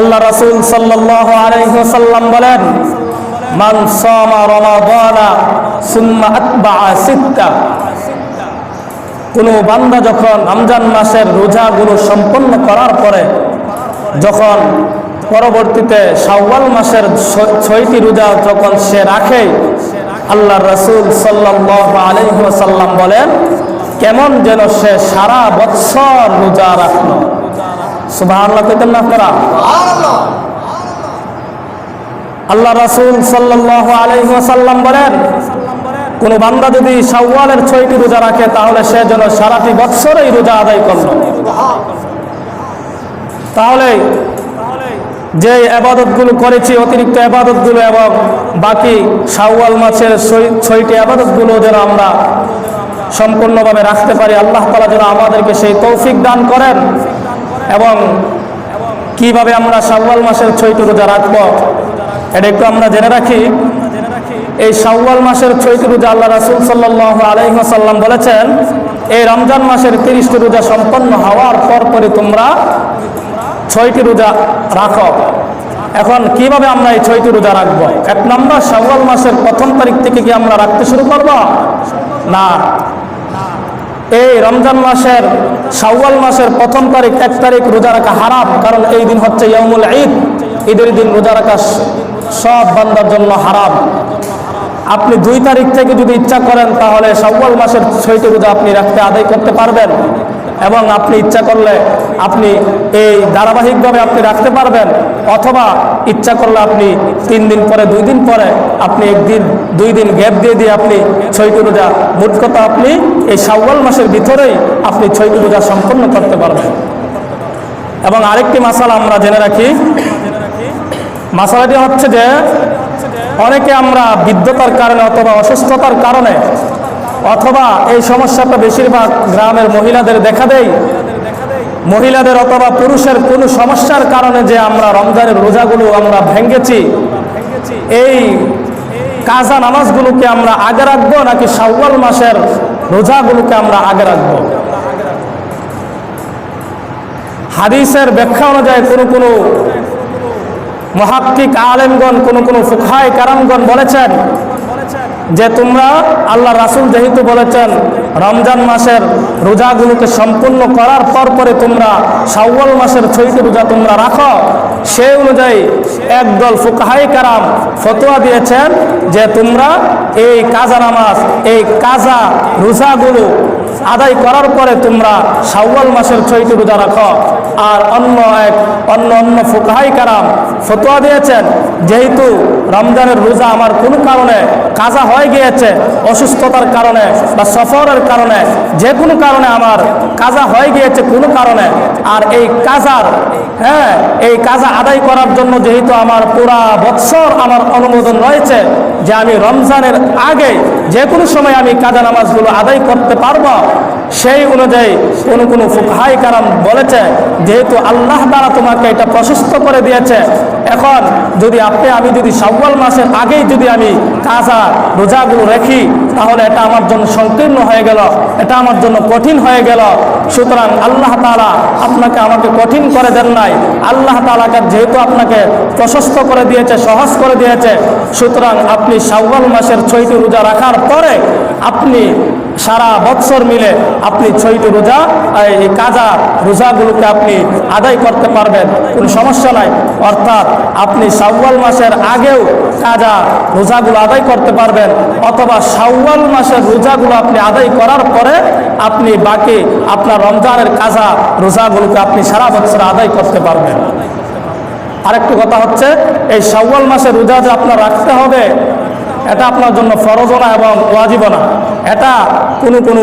আল্লাহ রাসূল সাল্লাল্লাহু আলাইহি বলেন, মান সামা কোনো বান্দা যখন রমজান মাসের রোজাগুলো সম্পন্ন করার পরে, যখন পরবর্তীতে শাওয়াল মাসের ছয়টি রোজা যখন সে রাখে, আল্লাহ রসুল সাল্লাহ আলহিহাসাল্লাম বলেন, কেমন যেন সে সারা বৎসর রোজা রাখল। আল্লাহ কইতেন না আপনারা? রাসূল আলাইহি বলেন, কোন বান্দা যদি শাওয়ালের ছয়টি রোজা রাখে, তাহলে সে যেন সারাটি বৎসরই রোজা আদায় করল। তাহলে যে আবাদতগুলো করেছি, অতিরিক্ত আবাদতগুলো এবং বাকি শাওয়াল মাসের ছয়- ছয়টি আবাদতগুলো যেন আমরা সম্পূর্ণভাবে রাখতে পারি, আল্লাহ তালা যেন আমাদেরকে সেই তৌফিক দান করেন। এবং কীভাবে আমরা শাওয়াল মাসের ছয়টি রোজা রাখব, এটা একটু আমরা জেনে রাখি। এই শাওয়াল মাসের ছয়টি রোজা আল্লাহ রাসুল সাল্লাহ আলহিহাসাল্লাম বলেছেন, এই রমজান মাসের তিরিশটি রোজা সম্পন্ন হওয়ার পর পরে তোমরা ছয়টি রোজা রাখো। এখন কীভাবে আমরা এই ছয়টি রোজা রাখব? এক নম্বর, শাওয়াল মাসের প্রথম তারিখ থেকে কি আমরা রাখতে শুরু করব? না। এই রমজান মাসের শাওয়াল মাসের প্রথম তারিখ, এক তারিখ রোজা রাখা হারাম, কারণ এই দিন হচ্ছে ইয়মুল ঈদ। ঈদের দিন রোজা রাখা সব বান্দার জন্য হারাম। আপনি দুই তারিখ থেকে যদি ইচ্ছা করেন, তাহলে শাওয়াল মাসের ছয়টি রোজা আপনি রাখতে আদায় করতে পারবেন। এবং আপনি ইচ্ছা করলে আপনি এই ধারাবাহিকভাবে আপনি রাখতে পারবেন, অথবা ইচ্ছা করলে আপনি তিন দিন পরে, দুই দিন পরে আপনি একদিন, দুই দিন গ্যাপ দিয়ে দিয়ে আপনি ছয়টি রোজা, মোট কথা আপনি এই শাওয়াল মাসের ভিতরেই আপনি ছয়টি রোজা সম্পন্ন করতে পারবেন। এবং আরেকটি মাসালা আমরা জেনে রাখি। মাসালাটি হচ্ছে যে, অনেকে আমরা বিদ্যতার কারণে অথবা অসুস্থতার কারণে অথবা এই সমস্যাটা বেশিরভাগ গ্রামের মহিলাদের দেখা দেয়। মহিলাদের অথবা পুরুষের কোনো সমস্যার কারণে যে আমরা রমজানের রোজাগুলো আমরা ভেঙ্গেছি এই কাজা নামাজগুলোকে আমরা আগে রাখব নাকি শাওয়াল মাসের রোজাগুলোকে আমরা আগে রাখব? হাদিসের ব্যাখ্যা অনুযায়ী কোনো কোনো মহাক্কিক আলেমগণ, কোনো কোনো ফুখায় কারামগণ বলেছেন যে তোমরা আল্লাহ রাসূল যেহেতু বলেছেন, রমজান মাসের রোজাগুলোকে সম্পূর্ণ করার পর পরে তোমরা শাওয়াল মাসের ছয়টি রোজা তোমরা রাখো। সেই অনুযায়ী একদল ফুকাহাই কারাম ফতোয়া দিয়েছেন যে তোমরা এই কাজা নামাজ, এই কাজা রোজাগুলো আদায় করার পরে তোমরা শাওয়াল মাসের ছয়টি রোজা রাখো। আর অন্য এক, অন্য অন্য ফুকাহাই কারাম ফতোয়া দিয়েছেন, যেহেতু রমজানের রোজা আমার কোনো কারণে কাজা হয়ে গিয়েছে, অসুস্থতার কারণে বা সফরের কারণে, যে কোনো কারণে আমার কাজা হয়ে গিয়েছে কোনো কারণে। আর এই কাজার হ্যাঁ এই কাজা আদায় করার জন্য যেহেতু আমার পুরা বৎসর আমার অনুমোদন রয়েছে, যে আমি রমজানের আগে যে কোনো সময় আমি কাজা নামাজগুলো আদায় করতে পারব সেই অনুযায়ী কোনো কোনো ফুকহাই কারাম বলেছে, যেহেতু আল্লাহ দ্বারা তোমাকে এটা প্রশস্ত করে দিয়েছে। এখন যদি আপনি, আমি যদি শাওয়াল মাসের আগেই যদি আমি কাজা রোজাগুলো রাখি, তাহলে এটা আমার জন্য সংকীর্ণ হয়ে গেল, এটা আমার জন্য কঠিন হয়ে গেল। সুতরাং আল্লাহ তাআলা আপনাকে আমাকে কঠিন করে দেন নাই। আল্লাহ তাআলাকে যেহেতু আপনাকে প্রশস্ত করে দিয়েছে, সহজ করে দিয়েছে, সুতরাং আপনি শাওয়াল মাসের ছয়টি রোজা রাখার পরে আপনি সারা বৎসর মিলে আপনি ছয়টি রোজা, এই কাজা রোজাগুলোকে আপনি আদায় করতে পারবেন, কোনো সমস্যা নাই। অর্থাৎ আপনি শাওয়াল মাসের আগেও কাজা রোজাগুলো আদায় করতে পারবেন, অথবা শাওয়াল মাসের রোজাগুলো আপনি আদায় করার পরে আপনি বাকি আপনার রমজানের কাজা রোজাগুলোকে আপনি সারা বছর আদায় করতে পারবেন। আরেকটি কথা হচ্ছে, এই শাওয়াল মাসের রোজা যে আপনার রাখতে হবে এটা আপনার জন্য ফরজও না এবং ওয়াজিব না। এটা কোনো কোনো